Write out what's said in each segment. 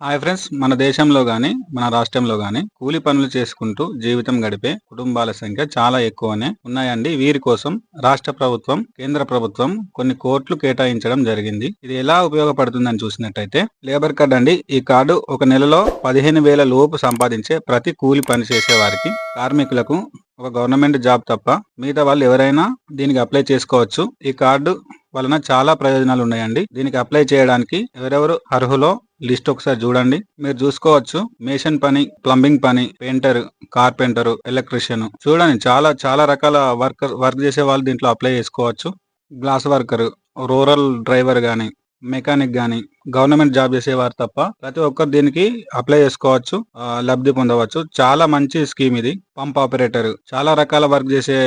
Hi friends మన దేశంలో కానీ మన రాష్ట్రంలో కానీ కూలి పనులు చేసుకుంటూ జీవితం గడిపే కుటుంబాల సంఖ్య చాలా ఎక్కువనే ఉన్నాయండి. వీరి కోసం రాష్ట్ర ప్రభుత్వం కేంద్ర ప్రభుత్వం కొన్ని కోట్లు కేటాయించడం జరిగింది. ఇది ఎలా ఉపయోగపడుతుందని చూసినట్టయితే లేబర్ కార్డ్ అండి ఈ కార్డు ఒక నెలలో పదిహేను వేల లోపు సంపాదించే ప్రతి కూలి పని చేసే వారికి కార్మికులకు ఒక గవర్నమెంట్ జాబ్ తప్ప మిగతా వాళ్ళు ఎవరైనా దీనికి అప్లై చేసుకోవచ్చు. ఈ కార్డు వలన చాలా ప్రయోజనాలు ఉన్నాయండి. దీనికి అప్లై చేయడానికి ఎవరెవరు అర్హులో లిస్ట్ ఒకసారి చూడండి. మీరు చూసుకోవచ్చు. మేషన్ పని ప్లంబింగ్ పని పెయింటర్ కార్పెంటర్ ఎలక్ట్రీషియన్. చూడండి. చాలా చాలా రకాల వర్కర్ వర్క్ చేసే వాళ్ళు దీంట్లో అప్లై చేసుకోవచ్చు. గ్లాస్ వర్కర్ రూరల్ డ్రైవర్ కానీ మెకానిక్ కానీ గవర్నమెంట్ జాబ్ చేసేవారు తప్ప ప్రతి ఒక్కరు దీనికి అప్లై చేసుకోవచ్చు. లబ్ధి పొందవచ్చు. చాలా మంచి స్కీమ్ ఇది. Pump operator. చాలా రకాల వర్క్ చేసే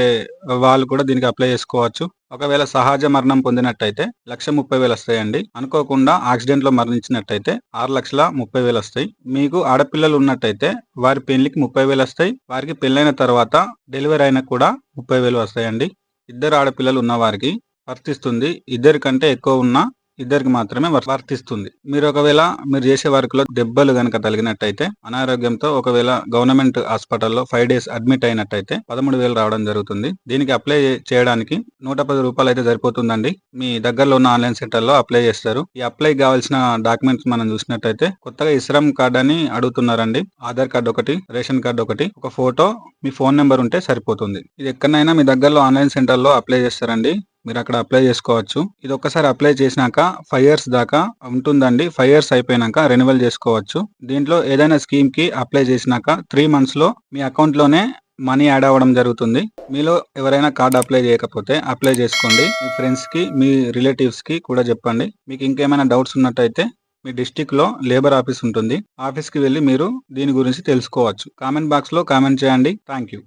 వాళ్ళు కూడా దీనికి అప్లై చేసుకోవచ్చు. ఒకవేళ సహజ మరణం పొందినట్టయితే లక్ష ముప్పై వేలు వస్తాయండి అనుకోకుండా యాక్సిడెంట్లో మరణించినట్టయితే ఆరు లక్షల ముప్పై వేలు వస్తాయి. మీకు ఆడపిల్లలు ఉన్నట్టయితే వారి పెళ్ళికి ముప్పై వేలు వస్తాయి. వారికి పెళ్ళైన తర్వాత డెలివరీ అయినా కూడా ముప్పై వేలు వస్తాయండి. ఇద్దరు ఆడపిల్లలు ఉన్న వారికి వర్తిస్తుంది. ఇద్దరికంటే ఎక్కువ ఉన్న ఇద్దరికి మాత్రమే వర్తిస్తుంది. మీరు ఒకవేళ మీరు చేసే వర్క్లో దెబ్బలు గనక తగిలినట్టయితే అనారోగ్యంతో ఒకవేళ గవర్నమెంట్ హాస్పిటల్లో ఫైవ్ డేస్ అడ్మిట్ అయినట్టయితే పదమూడు వేలు రావడం జరుగుతుంది. దీనికి అప్లై చేయడానికి నూట పది రూపాయలు అయితే సరిపోతుందండి. మీ దగ్గరలో ఉన్న ఆన్లైన్ సెంటర్లో అప్లై చేస్తారు. ఈ అప్లై కావాల్సిన డాక్యుమెంట్స్ మనం చూసినట్టయితే కొత్తగా ఇస్రామ్ కార్డ్ అని అడుగుతున్నారండి. ఆధార్ కార్డ్ ఒకటి రేషన్ కార్డ్ ఒకటి ఒక ఫోటో మీ ఫోన్ నెంబర్ ఉంటే సరిపోతుంది. ఇది ఎక్కడైనా మీ దగ్గరలో ఆన్లైన్ సెంటర్లో అప్లై చేస్తారండి. మీరు అక్కడ అప్లై చేసుకోవచ్చు. ఇది ఒక్కసారి అప్లై చేసినాక ఫైవ్ ఇయర్స్ దాకా ఉంటుందండి. ఫైవ్ ఇయర్స్ అయిపోయినాక రెన్యువల్ చేసుకోవచ్చు. దీంట్లో ఏదైనా స్కీమ్కి అప్లై చేసినాక త్రీ మంత్స్లో మీ అకౌంట్లోనే మనీ యాడ్ అవ్వడం జరుగుతుంది. మీలో ఎవరైనా కార్డ్ అప్లై చేయకపోతే అప్లై చేసుకోండి. మీ ఫ్రెండ్స్కి మీ రిలేటివ్స్కి కూడా చెప్పండి. మీకు ఇంకేమైనా డౌట్స్ ఉన్నట్టయితే మీ డిస్టిక్లో లేబర్ ఆఫీస్ ఉంటుంది. ఆఫీస్కి వెళ్ళి మీరు దీని గురించి తెలుసుకోవచ్చు. కామెంట్ బాక్స్లో కామెంట్ చేయండి. Thank you